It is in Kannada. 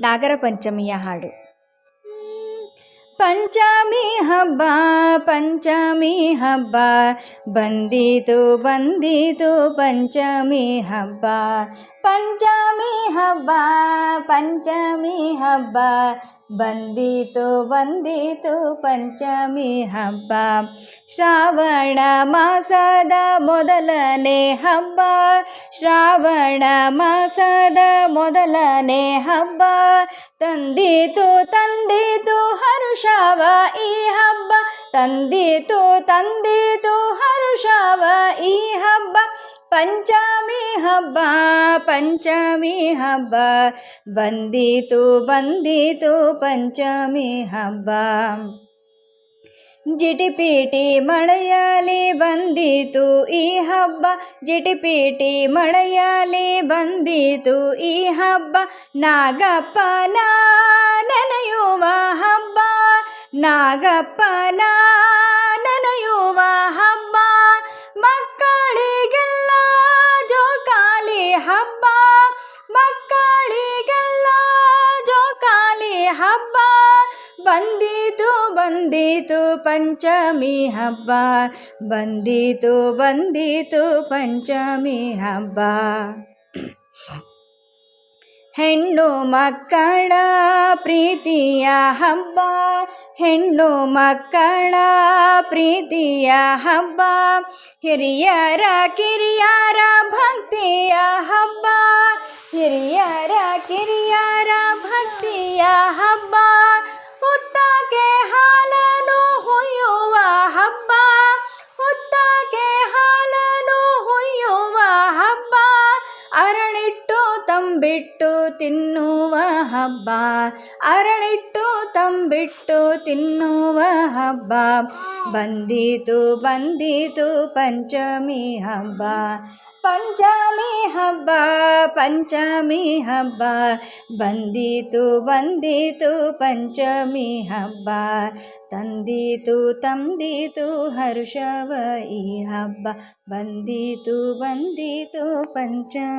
ನಾಗರ ಪಂಚಮಿಯ ಹಾಡು. ಪಂಚಮಿ ಹಬ್ಬ ಪಂಚಮಿ ಹಬ್ಬ ಬಂದಿತು ಬಂದಿತು ಪಂಚಮಿ ಹಬ್ಬ. ಪಂಚಮಿ ಹಬ್ಬ ಪಂಚಮಿ ಹಬ್ಬ. ಬಂದಿತು ಬಂದಿತು ಪಂಚಮಿ ಹಬ್ಬ. ಶ್ರಾವಣ ಮಾಸದ ಮೊದಲನೇ ಹಬ್ಬ. ಶ್ರಾವಣ ಮಾಸದ ಮೊದಲನೇ ಹಬ್ಬ. ತಂದಿತು ತಂದಿತು ಹರುಷವ ತಂದಿತು ತಂದಿತು ಹರುಷವ ಈ ಹಬ್ಬ. ಪಂಚಮಿ ಹಬ್ಬ ಪಂಚಮಿ ಹಬ್ಬ. ಬಂದಿತು ಬಂದಿತು ಪಂಚಮಿ ಹಬ್ಬ. ಜಿಟಿಪಿಟಿ ಮಳೆಯಲಿ ಬಂದಿತು ಈ ಹಬ್ಬ. ಜಿಟಿಪಿಟಿ ಮಳೆಯಲಿ ಬಂದಿತು ಈ ಹಬ್ಬ. ನಾಗಪ್ಪನ ನೆನೆಯುವ ನಾಗಪ್ಪನ ನನೆಯುವ ಹಬ್ಬ, ಮಕ್ಕಳಿಗೆಲ್ಲ ಜೋಕಾಲಿ ಹಬ್ಬ, ಮಕ್ಕಳಿಗೆಲ್ಲ ಜೋಕಾಲಿ ಹಬ್ಬ, ಬಂದಿತು ಬಂದಿತು ಪಂಚಮಿ ಹಬ್ಬ, ಬಂದಿತು ಬಂದಿತು ಪಂಚಮಿ ಹಬ್ಬ. ಹೆಣ್ಣು ಮಕ್ಕಳ ಪ್ರೀತಿಯ ಹಬ್ಬ. ಹೆಣ್ಣು ಮಕ್ಕಳ ಪ್ರೀತಿಯ ಹಬ್ಬ. ಹಿರಿಯರ ಕಿರಿಯರ ಭಕ್ತಿಯ ತಂಬಿಟ್ಟು ತಿನ್ನುವ ಹಬ್ಬ. ಅರಳಿಟ್ಟು ತಂಬಿಟ್ಟು ತಿನ್ನುವ ಹಬ್ಬ. ಬಂದಿತು ಬಂದಿತು ಪಂಚಮಿ ಹಬ್ಬ. ಪಂಚಮಿ ಹಬ್ಬ ಪಂಚಮಿ ಹಬ್ಬ. ಬಂದಿತು ಬಂದಿತು ಪಂಚಮಿ ಹಬ್ಬ. ತಂದಿತು ತಂದಿತು ಹರ್ಷವ ಈ ಹಬ್ಬ. ಬಂದಿತು ಬಂದಿತು ಪಂಚಮಿ